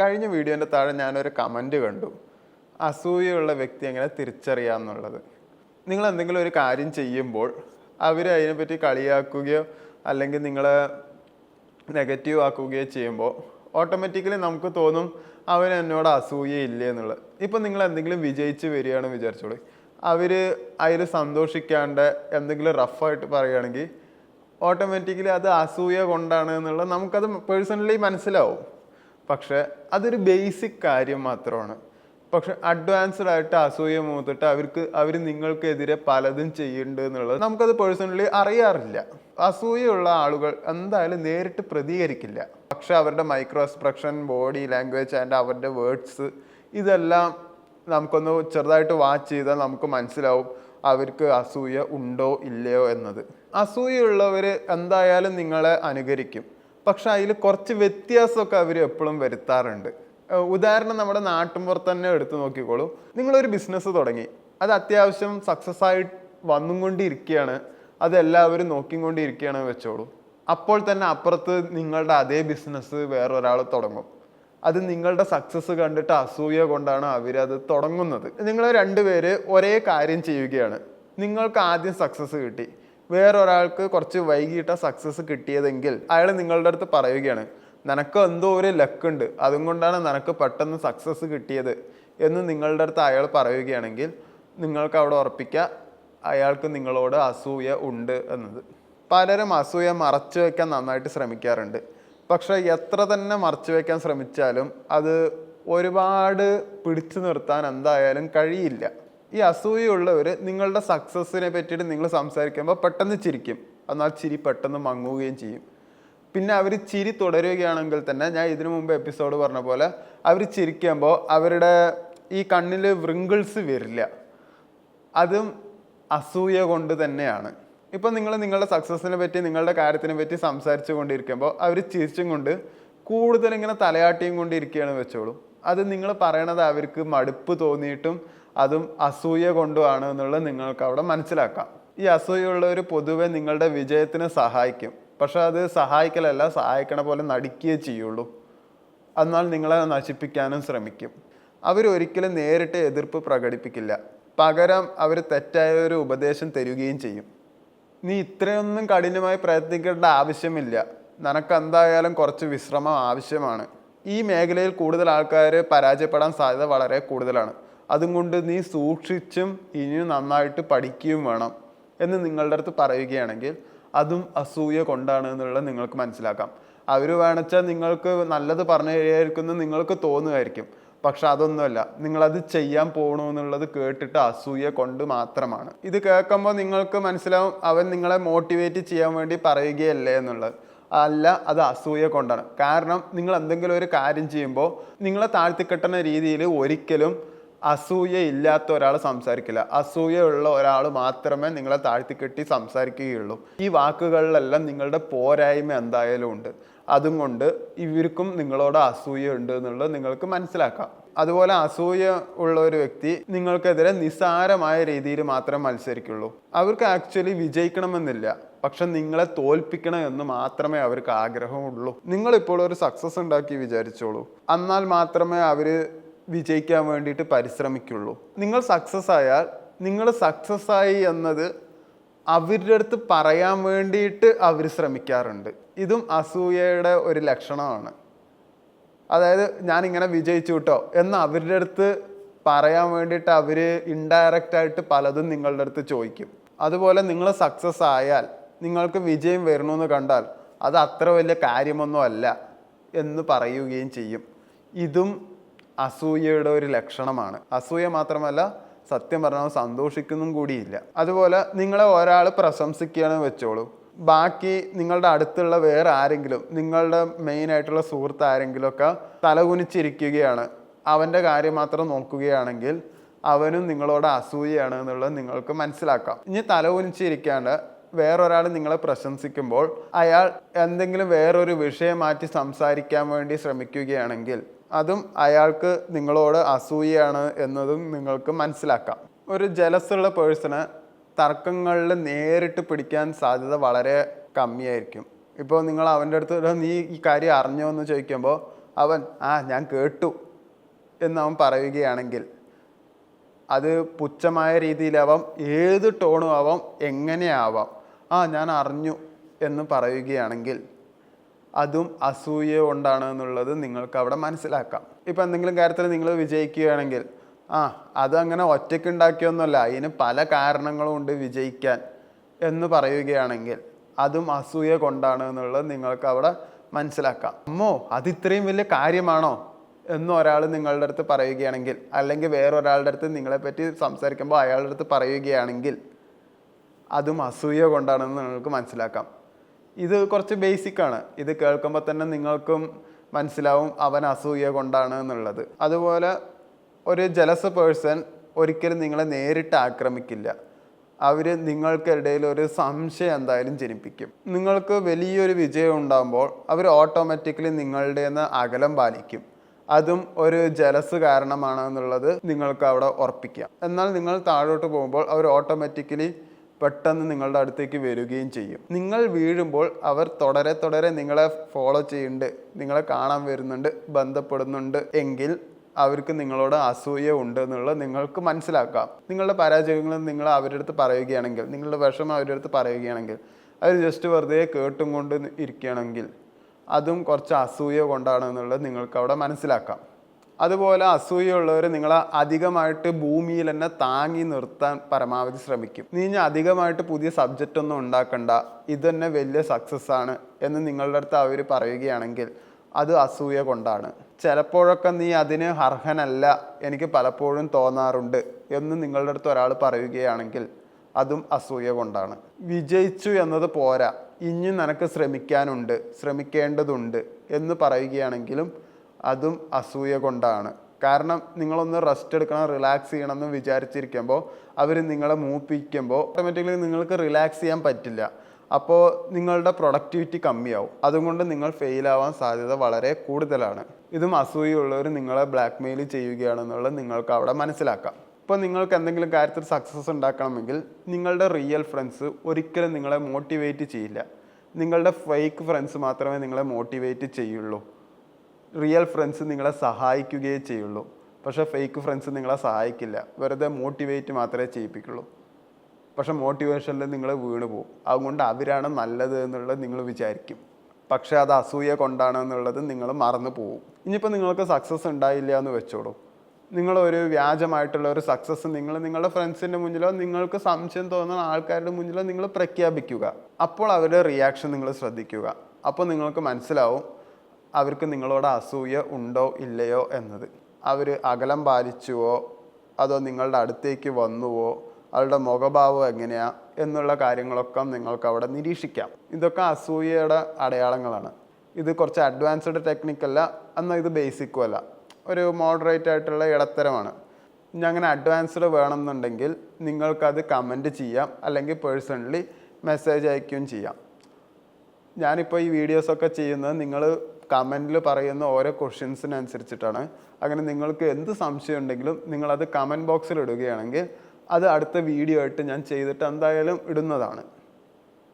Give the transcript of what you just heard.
കഴിഞ്ഞ വീഡിയോന്റെ താഴെ ഞാനൊരു കമന്റ് കണ്ടു. അസൂയുള്ള വ്യക്തി എങ്ങനെ തിരിച്ചറിയാമെന്നുള്ളത് നിങ്ങൾ എന്തെങ്കിലും ഒരു കാര്യം ചെയ്യുമ്പോൾ അവർ അതിനെപ്പറ്റി കളിയാക്കുകയോ അല്ലെങ്കിൽ നിങ്ങളെ നെഗറ്റീവ് ആക്കുകയോ ചെയ്യുമ്പോൾ ഓട്ടോമാറ്റിക്കലി നമുക്ക് തോന്നും അവൻ എന്നോട് അസൂയയില്ല എന്നുള്ളത്. ഇപ്പം നിങ്ങൾ എന്തെങ്കിലും വിജയിച്ച് വരികയാണെന്ന് വിചാരിച്ചോളൂ. അവർ അതിൽ സന്തോഷിക്കാണ്ട് എന്തെങ്കിലും റഫായിട്ട് പറയുകയാണെങ്കിൽ ഓട്ടോമാറ്റിക്കലി അത് അസൂയ കൊണ്ടാണ് എന്നുള്ളത് നമുക്കത് പേഴ്സണലി മനസ്സിലാവും. പക്ഷെ അതൊരു ബേസിക് കാര്യം മാത്രമാണ്. പക്ഷെ അഡ്വാൻസ്ഡ് ആയിട്ട് അസൂയ മൂത്തിട്ട് അവർക്ക് അവർ നിങ്ങൾക്കെതിരെ പലതും ചെയ്യുന്നുണ്ട് എന്നുള്ളത് നമുക്കത് പേഴ്സണലി അറിയാറില്ല. അസൂയുള്ള ആളുകൾ എന്തായാലും നേരിട്ട് പ്രതികരിക്കില്ല. പക്ഷെ അവരുടെ micro expression body language and അവരുടെ വേർഡ്സ് ഇതെല്ലാം നമുക്കൊന്ന് ചെറുതായിട്ട് വാച്ച് ചെയ്താൽ നമുക്ക് മനസ്സിലാവും അവർക്ക് അസൂയ ഉണ്ടോ ഇല്ലയോ എന്നത്. അസൂയുള്ളവർ എന്തായാലും നിങ്ങളെ അനുകരിക്കും. പക്ഷെ അതിൽ കുറച്ച് വ്യത്യാസമൊക്കെ അവർ എപ്പോഴും വരുത്താറുണ്ട്. ഉദാഹരണം നമ്മുടെ നാട്ടിൻപുറത്ത് തന്നെ എടുത്തു നോക്കിക്കോളൂ. നിങ്ങളൊരു ബിസിനസ് തുടങ്ങി. അത് അത്യാവശ്യം സക്സസ് ആയി വന്നുകൊണ്ടിരിക്കുകയാണ് അത് എല്ലാവരും നോക്കിക്കൊണ്ടിരിക്കുകയാണ് വെച്ചോളൂ. അപ്പോൾ തന്നെ അപ്പുറത്ത് നിങ്ങളുടെ അതേ ബിസിനസ് വേറൊരാൾ തുടങ്ങും. അത് നിങ്ങളുടെ സക്സസ് കണ്ടിട്ട് അസൂയ കൊണ്ടാണ് അവരത് തുടങ്ങുന്നത്. നിങ്ങൾ രണ്ടുപേര് ഒരേ കാര്യം ചെയ്യുകയാണ്. നിങ്ങൾക്ക് ആദ്യം സക്സസ് കിട്ടി. വേറൊരാൾക്ക് കുറച്ച് വൈകിട്ട് സക്സസ് കിട്ടിയതെങ്കിൽ അയാൾ നിങ്ങളുടെ അടുത്ത് പറയുകയാണ് നിനക്ക് എന്തോ ഒരു ലക്കുണ്ട് അതും കൊണ്ടാണ് നിനക്ക് പെട്ടെന്ന് സക്സസ് കിട്ടിയത് എന്ന് നിങ്ങളുടെ അടുത്ത് അയാൾ പറയുകയാണെങ്കിൽ നിങ്ങൾക്ക് അവിടെ ഉറപ്പിക്കുക അയാൾക്ക് നിങ്ങളോട് അസൂയ ഉണ്ട് എന്നത്. പലരും അസൂയ മറച്ചു വയ്ക്കാൻ നന്നായിട്ട് ശ്രമിക്കാറുണ്ട്. പക്ഷെ എത്ര തന്നെ മറച്ചു വയ്ക്കാൻ ശ്രമിച്ചാലും അത് ഒരുപാട് പിടിച്ചു നിർത്താൻ എന്തായാലും കഴിയില്ല. ഈ അസൂയുള്ളവർ നിങ്ങളുടെ സക്സസ്സിനെ പറ്റിയിട്ട് നിങ്ങൾ സംസാരിക്കുമ്പോൾ പെട്ടെന്ന് ചിരിക്കും. എന്നാൽ ചിരി പെട്ടെന്ന് മങ്ങുകയും ചെയ്യും. പിന്നെ അവർ ചിരി തുടരുകയാണെങ്കിൽ തന്നെ ഞാൻ ഇതിനു മുമ്പ് എപ്പിസോഡ് പറഞ്ഞ പോലെ അവർ ചിരിക്കുമ്പോൾ അവരുടെ ഈ കണ്ണിൽ വൃങ്കിൾസ് വരില്ല. അതും അസൂയ കൊണ്ട് തന്നെയാണ്. ഇപ്പം നിങ്ങൾ നിങ്ങളുടെ സക്സസ്സിനെ പറ്റി നിങ്ങളുടെ കാര്യത്തിനെ പറ്റി സംസാരിച്ചു കൊണ്ടിരിക്കുമ്പോൾ അവർ ചിരിച്ചും കൊണ്ട് കൂടുതൽ ഇങ്ങനെ തലയാട്ടിയും കൊണ്ടിരിക്കുകയാണ് വെച്ചോളൂ. അത് നിങ്ങൾ പറയണത് അവർക്ക് മടുപ്പ് തോന്നിയിട്ടും അതും അസൂയ കൊണ്ടുമാണ് എന്നുള്ളത് നിങ്ങൾക്ക് അവിടെ മനസ്സിലാക്കാം. ഈ അസൂയുള്ളവർ പൊതുവെ നിങ്ങളുടെ വിജയത്തിന് സഹായിക്കും. പക്ഷെ അത് സഹായിക്കലല്ല സഹായിക്കണ പോലെ നടിക്കുകയേ ചെയ്യുള്ളൂ. എന്നാൽ നിങ്ങളെ നശിപ്പിക്കാനും ശ്രമിക്കും. അവരൊരിക്കലും നേരിട്ട് എതിർപ്പ് പ്രകടിപ്പിക്കില്ല. പകരം അവർ തെറ്റായ ഒരു ഉപദേശം തരികയും ചെയ്യും. നീ ഇത്രയൊന്നും കഠിനമായി പ്രയത്നിക്കേണ്ട ആവശ്യമില്ല. നിനക്ക് എന്തായാലും കുറച്ച് വിശ്രമം ആവശ്യമാണ്. ഈ മേഖലയിൽ കൂടുതൽ ആൾക്കാർ പരാജയപ്പെടാൻ സാധ്യത വളരെ കൂടുതലാണ്. അതുകൊണ്ട് നീ സൂക്ഷിച്ചും ഇനിയും നന്നായിട്ട് പഠിക്കുകയും വേണം എന്ന് നിങ്ങളുടെ അടുത്ത് പറയുകയാണെങ്കിൽ അതും അസൂയ കൊണ്ടാണ് എന്നുള്ളത് നിങ്ങൾക്ക് മനസ്സിലാക്കാം. അവർ വേണച്ചാൽ നിങ്ങൾക്ക് നല്ലത് പറഞ്ഞു തരികയായിരിക്കും നിങ്ങൾക്ക് തോന്നുമായിരിക്കും. പക്ഷെ അതൊന്നുമല്ല. നിങ്ങളത് ചെയ്യാൻ പോകണു എന്നുള്ളത് കേട്ടിട്ട് അസൂയ കൊണ്ട് മാത്രമാണ്. ഇത് കേൾക്കുമ്പോൾ നിങ്ങൾക്ക് മനസ്സിലാവും അവൻ നിങ്ങളെ മോട്ടിവേറ്റ് ചെയ്യാൻ വേണ്ടി പറയുകയല്ലേ എന്നുള്ളത്. അല്ല അത് അസൂയ കൊണ്ടാണ്. കാരണം നിങ്ങൾ എന്തെങ്കിലും ഒരു കാര്യം ചെയ്യുമ്പോൾ നിങ്ങളെ താഴ്ത്തിക്കെട്ടുന്ന രീതിയിൽ ഒരിക്കലും അസൂയ ഇല്ലാത്ത ഒരാൾ സംസാരിക്കില്ല. അസൂയ ഉള്ള ഒരാൾ മാത്രമേ നിങ്ങളെ താഴ്ത്തിക്കെട്ടി സംസാരിക്കുകയുള്ളൂ. ഈ വാക്കുകളിലെല്ലാം നിങ്ങളുടെ പോരായ്മ എന്തായാലും ഉണ്ട്. അതും കൊണ്ട് ഇവർക്കും നിങ്ങളോട് അസൂയ ഉണ്ട് എന്നുള്ളത് നിങ്ങൾക്ക് മനസ്സിലാക്കാം. അതുപോലെ അസൂയ ഉള്ള ഒരു വ്യക്തി നിങ്ങൾക്കെതിരെ നിസ്സാരമായ രീതിയിൽ മാത്രം മത്സരിക്കുള്ളൂ. അവർക്ക് ആക്ച്വലി വിജയിക്കണമെന്നില്ല. പക്ഷെ നിങ്ങളെ തോൽപ്പിക്കണം എന്ന് മാത്രമേ അവർക്ക് ആഗ്രഹമുള്ളൂ. നിങ്ങളിപ്പോൾ ഒരു സക്സസ് ഉണ്ടാക്കി വിചാരിച്ചോളൂ. എന്നാൽ മാത്രമേ അവർ വിജയിക്കാൻ വേണ്ടിയിട്ട് പരിശ്രമിക്കുള്ളൂ. നിങ്ങൾ സക്സസ് ആയാൽ നിങ്ങൾ സക്സസ് ആയി എന്നത് അവരുടെ അടുത്ത് പറയാൻ വേണ്ടിയിട്ട് അവർ ശ്രമിക്കാറുണ്ട്. ഇതും അസൂയയുടെ ഒരു ലക്ഷണമാണ്. അതായത് ഞാൻ ഇങ്ങനെ വിജയിച്ചു കേട്ടോ എന്ന് അവരുടെ അടുത്ത് പറയാൻ വേണ്ടിയിട്ട് അവർ ഇൻഡയറക്റ്റ് ആയിട്ട് പലതും നിങ്ങളുടെ അടുത്ത് ചോദിക്കും. അതുപോലെ നിങ്ങൾ സക്സസ് ആയാൽ നിങ്ങൾക്ക് വിജയം വരണമെന്ന് കണ്ടാൽ അത് അത്ര വലിയ കാര്യമൊന്നുമല്ല എന്ന് പറയുകയും ചെയ്യും. ഇതും അസൂയയുടെ ഒരു ലക്ഷണമാണ്. അസൂയ മാത്രമല്ല സത്യം പറഞ്ഞാൽ സന്തോഷിക്കുന്നതും കൂടിയില്ല. അതുപോലെ നിങ്ങളെ ഒരാൾ പ്രശംസിക്കുകയാണെന്ന് വെച്ചോളൂ. ബാക്കി നിങ്ങളുടെ അടുത്തുള്ള വേറെ ആരെങ്കിലും നിങ്ങളുടെ മെയിൻ ആയിട്ടുള്ള സുഹൃത്ത് ആരെങ്കിലും ഒക്കെ തലകുനിച്ചിരിക്കുകയാണ് അവന്റെ കാര്യം മാത്രം നോക്കുകയാണെങ്കിൽ അവനും നിങ്ങളോട് അസൂയയാണ് എന്നുള്ളത് നിങ്ങൾക്ക് മനസ്സിലാക്കാം. ഇനി തലകുനിച്ചിരിക്കാണ്ട് വേറൊരാൾ നിങ്ങളെ പ്രശംസിക്കുമ്പോൾ അയാൾ എന്തെങ്കിലും വേറൊരു വിഷയം മാറ്റി സംസാരിക്കാൻ വേണ്ടി ശ്രമിക്കുകയാണെങ്കിൽ അതും അയാൾക്ക് നിങ്ങളോട് അസൂയയാണ് എന്നതും നിങ്ങൾക്ക് മനസ്സിലാക്കാം. ഒരു ജലസുള്ള പേഴ്സണ് തർക്കങ്ങളിൽ നേരിട്ട് പിടിക്കാൻ സാധ്യത വളരെ കമ്മിയായിരിക്കും. ഇപ്പോൾ നിങ്ങൾ അവന്റെ അടുത്ത് നീ ഈ കാര്യം അറിഞ്ഞോ എന്ന് ചോദിക്കുമ്പോൾ അവൻ ആ ഞാൻ കേട്ടു എന്ന് അവൻ പറയുകയാണെങ്കിൽ അത് പുച്ഛമായ രീതിയിലാവാം ഏത് ടോണും ആവാം എങ്ങനെയാവാം. ആ ഞാൻ അറിഞ്ഞു എന്ന് പറയുകയാണെങ്കിൽ അതും അസൂയ കൊണ്ടാണ് എന്നുള്ളത് നിങ്ങൾക്ക് അവിടെ മനസ്സിലാക്കാം. ഇപ്പം എന്തെങ്കിലും കാര്യത്തിൽ നിങ്ങൾ വിജയിക്കുകയാണെങ്കിൽ ആ അതങ്ങനെ ഒറ്റയ്ക്ക് ഉണ്ടാക്കിയൊന്നുമല്ല അതിന് പല കാരണങ്ങളും ഉണ്ട് വിജയിക്കാൻ എന്ന് പറയുകയാണെങ്കിൽ അതും അസൂയ കൊണ്ടാണ് എന്നുള്ളത് നിങ്ങൾക്ക് അവിടെ മനസ്സിലാക്കാം. അമ്മോ അത് ഇത്രയും വലിയ കാര്യമാണോ എന്ന് ഒരാൾ നിങ്ങളുടെ അടുത്ത് പറയുകയാണെങ്കിൽ അല്ലെങ്കിൽ വേറൊരാളുടെ അടുത്ത് നിങ്ങളെപ്പറ്റി സംസാരിക്കുമ്പോൾ അയാളുടെ അടുത്ത് പറയുകയാണെങ്കിൽ അതും അസൂയ കൊണ്ടാണെന്ന് നിങ്ങൾക്ക് മനസ്സിലാക്കാം. ഇത് കുറച്ച് ബേസിക് ആണ്. ഇത് കേൾക്കുമ്പോൾ തന്നെ നിങ്ങൾക്കും മനസ്സിലാവും അവൻ അസൂയ കൊണ്ടാണ് എന്നുള്ളത്. അതുപോലെ ഒരു ജലസ് പേഴ്സൺ ഒരിക്കലും നിങ്ങളെ നേരിട്ട് ആക്രമിക്കില്ല. അവർ നിങ്ങൾക്കിടയിൽ ഒരു സംശയം എന്തായാലും ജനിപ്പിക്കും. നിങ്ങൾക്ക് വലിയൊരു വിജയം ഉണ്ടാകുമ്പോൾ അവർ ഓട്ടോമാറ്റിക്കലി നിങ്ങളുടെ നിന്ന് അകലം പാലിക്കും. അതും ഒരു ജലസ് കാരണമാണ് എന്നുള്ളത് നിങ്ങൾക്ക് അവിടെ ഉറപ്പിക്കാം. എന്നാൽ നിങ്ങൾ താഴോട്ട് പോകുമ്പോൾ അവർ ഓട്ടോമാറ്റിക്കലി പെട്ടെന്ന് നിങ്ങളുടെ അടുത്തേക്ക് വരികയും ചെയ്യും. നിങ്ങൾ വീഴുമ്പോൾ അവർ തുടരെ തുടരെ നിങ്ങളെ ഫോളോ ചെയ്യുന്നുണ്ട് നിങ്ങളെ കാണാൻ വരുന്നുണ്ട് ബന്ധപ്പെടുന്നുണ്ട് എങ്കിൽ അവർക്ക് നിങ്ങളോട് അസൂയ ഉണ്ട് എന്നുള്ളത് നിങ്ങൾക്ക് മനസ്സിലാക്കാം. നിങ്ങളുടെ പരാജയങ്ങൾ നിങ്ങൾ അവരുടെ അടുത്ത് പറയുകയാണെങ്കിൽ നിങ്ങളുടെ വിഷമം അവരുടെ അടുത്ത് പറയുകയാണെങ്കിൽ അവർ ജസ്റ്റ് വെറുതെ കേട്ടും കൊണ്ട് ഇരിക്കുകയാണെങ്കിൽ അതും കുറച്ച് അസൂയ കൊണ്ടാണെന്നുള്ളത് നിങ്ങൾക്ക് അവിടെ മനസ്സിലാക്കാം. അതുപോലെ അസൂയുള്ളവർ നിങ്ങളെ അധികമായിട്ട് ഭൂമിയിൽ തന്നെ താങ്ങി നിർത്താൻ പരമാവധി ശ്രമിക്കും. നീ ഞാൻ അധികമായിട്ട് പുതിയ സബ്ജക്റ്റ് ഒന്നും ഉണ്ടാക്കണ്ട. ഇത് തന്നെ വലിയ സക്സസ് ആണ് എന്ന് നിങ്ങളുടെ അടുത്ത് അവർ പറയുകയാണെങ്കിൽ അത് അസൂയ കൊണ്ടാണ്. ചിലപ്പോഴൊക്കെ നീ അതിന് അർഹനല്ല എനിക്ക് പലപ്പോഴും തോന്നാറുണ്ട് എന്ന് നിങ്ങളുടെ അടുത്ത് ഒരാൾ പറയുകയാണെങ്കിൽ അതും അസൂയ കൊണ്ടാണ്. വിജയിച്ചു എന്നത് പോരാ. ഇനി നിനക്ക് ശ്രമിക്കാനുണ്ട് ശ്രമിക്കേണ്ടതുണ്ട് എന്ന് പറയുകയാണെങ്കിലും അതും അസൂയ കൊണ്ടാണ്. കാരണം നിങ്ങളൊന്ന് റെസ്റ്റ് എടുക്കണം റിലാക്സ് ചെയ്യണം എന്ന് വിചാരിച്ചിരിക്കുമ്പോൾ അവർ നിങ്ങളെ മൂപ്പിക്കുമ്പോൾ ഓട്ടോമാറ്റിക്കലി നിങ്ങൾക്ക് റിലാക്സ് ചെയ്യാൻ പറ്റില്ല. അപ്പോൾ നിങ്ങളുടെ പ്രൊഡക്ടിവിറ്റി കമ്മിയാവും. അതുകൊണ്ട് നിങ്ങൾ ഫെയിലാവാൻ സാധ്യത വളരെ കൂടുതലാണ്. ഇതും അസൂയുള്ളവർ നിങ്ങളെ ബ്ലാക്ക് മെയിൽ ചെയ്യുകയാണെന്നുള്ളത് നിങ്ങൾക്ക് അവിടെ മനസ്സിലാക്കാം. ഇപ്പോൾ നിങ്ങൾക്ക് എന്തെങ്കിലും കാര്യത്തിൽ സക്സസ് ഉണ്ടാക്കണമെങ്കിൽ നിങ്ങളുടെ റിയൽ ഫ്രണ്ട്സ് ഒരിക്കലും നിങ്ങളെ മോട്ടിവേറ്റ് ചെയ്യില്ല. നിങ്ങളുടെ ഫേക്ക് ഫ്രണ്ട്സ് മാത്രമേ നിങ്ങളെ മോട്ടിവേറ്റ് ചെയ്യുള്ളൂ. റിയൽ ഫ്രണ്ട്സ് നിങ്ങളെ സഹായിക്കുകയേ ചെയ്യുള്ളൂ. പക്ഷേ ഫേക്ക് ഫ്രണ്ട്സ് നിങ്ങളെ സഹായിക്കില്ല. വെറുതെ മോട്ടിവേറ്റ് മാത്രമേ ചെയ്യിപ്പിക്കുള്ളൂ. പക്ഷേ മോട്ടിവേഷനിൽ നിങ്ങൾ വീണ് പോകും അതുകൊണ്ട് അവരാണ് നല്ലത് എന്നുള്ളത് നിങ്ങൾ വിചാരിക്കും. പക്ഷേ അത് അസൂയ കൊണ്ടാണ് എന്നുള്ളത് നിങ്ങൾ മറന്നു പോകും ഇനിയിപ്പോൾ നിങ്ങൾക്ക് സക്സസ് ഉണ്ടായില്ല എന്ന് വെച്ചോളൂ. നിങ്ങളൊരു വ്യാജമായിട്ടുള്ള ഒരു സക്സസ് നിങ്ങൾ നിങ്ങളുടെ ഫ്രണ്ട്സിന്റെ മുന്നിലോ നിങ്ങൾക്ക് സംശയം തോന്നുന്ന ആൾക്കാരുടെ മുന്നിലോ നിങ്ങൾ പ്രഖ്യാപിക്കുക. അപ്പോൾ അവരുടെ റിയാക്ഷൻ നിങ്ങൾ ശ്രദ്ധിക്കുക. അപ്പോൾ നിങ്ങൾക്ക് മനസ്സിലാവും അവർക്ക് നിങ്ങളോട് അസൂയ ഉണ്ടോ ഇല്ലയോ എന്നത്. അവർ അകലം പാലിച്ചുവോ അതോ നിങ്ങളുടെ അടുത്തേക്ക് വന്നുവോ അവരുടെ മുഖഭാവം എങ്ങനെയാ എന്നുള്ള കാര്യങ്ങളൊക്കെ നിങ്ങൾക്ക് അവിടെ നിരീക്ഷിക്കാം. ഇതൊക്കെ അസൂയയുടെ അടയാളങ്ങളാണ്. ഇത് കുറച്ച് അഡ്വാൻസ്ഡ് ടെക്നിക്കല്ല എന്നാൽ ഇത് ബേസിക്കും അല്ല. ഒരു മോഡറേറ്റ് ആയിട്ടുള്ള ഇടത്തരമാണ്. ഇനി അങ്ങനെ അഡ്വാൻസ്ഡ് വേണമെന്നുണ്ടെങ്കിൽ നിങ്ങൾക്കത് കമന്റ് ചെയ്യാം അല്ലെങ്കിൽ പേഴ്സണലി മെസ്സേജ് അയക്കുകയും ചെയ്യാം. ഞാനിപ്പോൾ ഈ വീഡിയോസൊക്കെ ചെയ്യുന്നത് നിങ്ങൾ കമന്റിൽ പറയുന്ന ഓരോ ക്വസ്റ്റ്യൻസിനനുസരിച്ചിട്ടാണ്. അങ്ങനെ നിങ്ങൾക്ക് എന്ത് സംശയം ഉണ്ടെങ്കിലും നിങ്ങളത് കമന്റ് ബോക്സിൽ ഇടുകയാണെങ്കിൽ അത് അടുത്ത വീഡിയോ ആയിട്ട് ഞാൻ ചെയ്തിട്ട് എന്തായാലും ഇടുന്നതാണ്.